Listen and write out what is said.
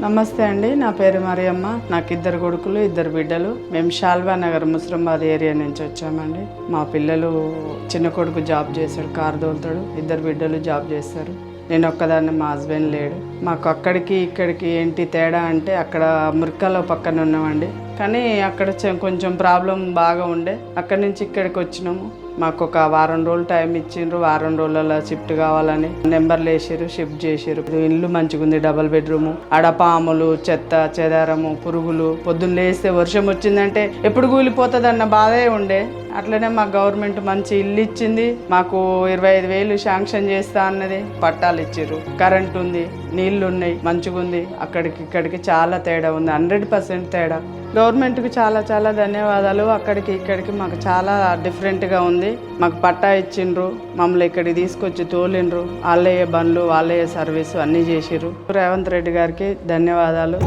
నమస్తే అండి నా పేరు మరియమ్మ. నాకు ఇద్దరు కొడుకులు ఇద్దరు బిడ్డలు. మేము షాల్వా నగర్ ముస్లింబాద్ ఏరియా నుంచి వచ్చామండి. మా పిల్లలు చిన్న కొడుకు జాబ్ చేస్తాడు కారు తోలుతాడు. ఇద్దరు బిడ్డలు జాబ్ చేస్తారు. నేను ఒక్కదాన్ని మా హస్బెండ్ లేడు. మాకు అక్కడికి ఇక్కడికి ఏంటి తేడా అంటే అక్కడ మురికాలో పక్కన ఉన్నామండి. కానీ అక్కడ కొంచెం ప్రాబ్లం బాగా ఉండే. అక్కడి నుంచి ఇక్కడికి వచ్చినాము. మాకు ఒక వారం రోజులు టైం ఇచ్చిండ్రు. వారం రోజులలో షిఫ్ట్ కావాలని. నెంబర్లు వేసారు షిఫ్ట్ చేసారు ఇల్లు మంచిగుంది డబల్ బెడ్రూమ్. ఆడ పాములు చెత్త చెదారము పురుగులు. పొద్దున్న లేస్తే వర్షం వచ్చిందంటే ఎప్పుడు కూలిపోతుంది అన్న బాధే ఉండే. అట్లనే మా గవర్నమెంట్ మంచి ఇల్లు ఇచ్చింది. మాకు ఇరవై ఐదు వేలు శాంక్షన్ చేస్తా అన్నది పట్టాలు ఇచ్చారు కరెంట్ ఉంది నీళ్ళు ఉన్నాయి మంచిగా ఉంది. అక్కడికి ఇక్కడికి చాలా తేడా ఉంది. హండ్రెడ్ పర్సెంట్ తేడా. గవర్నమెంట్కి చాలా చాలా ధన్యవాదాలు. అక్కడికి ఇక్కడికి మాకు చాలా డిఫరెంట్గా ఉంది. మాకు పట్టా ఇచ్చిండ్రు. మమ్మల్ని ఇక్కడికి తీసుకొచ్చి తోలిండ్రు. వాళ్ళయ్య బండ్లు వాళ్ళయ్య సర్వీసు అన్నీ చేసిర్రు. రేవంత్ రెడ్డి గారికి ధన్యవాదాలు.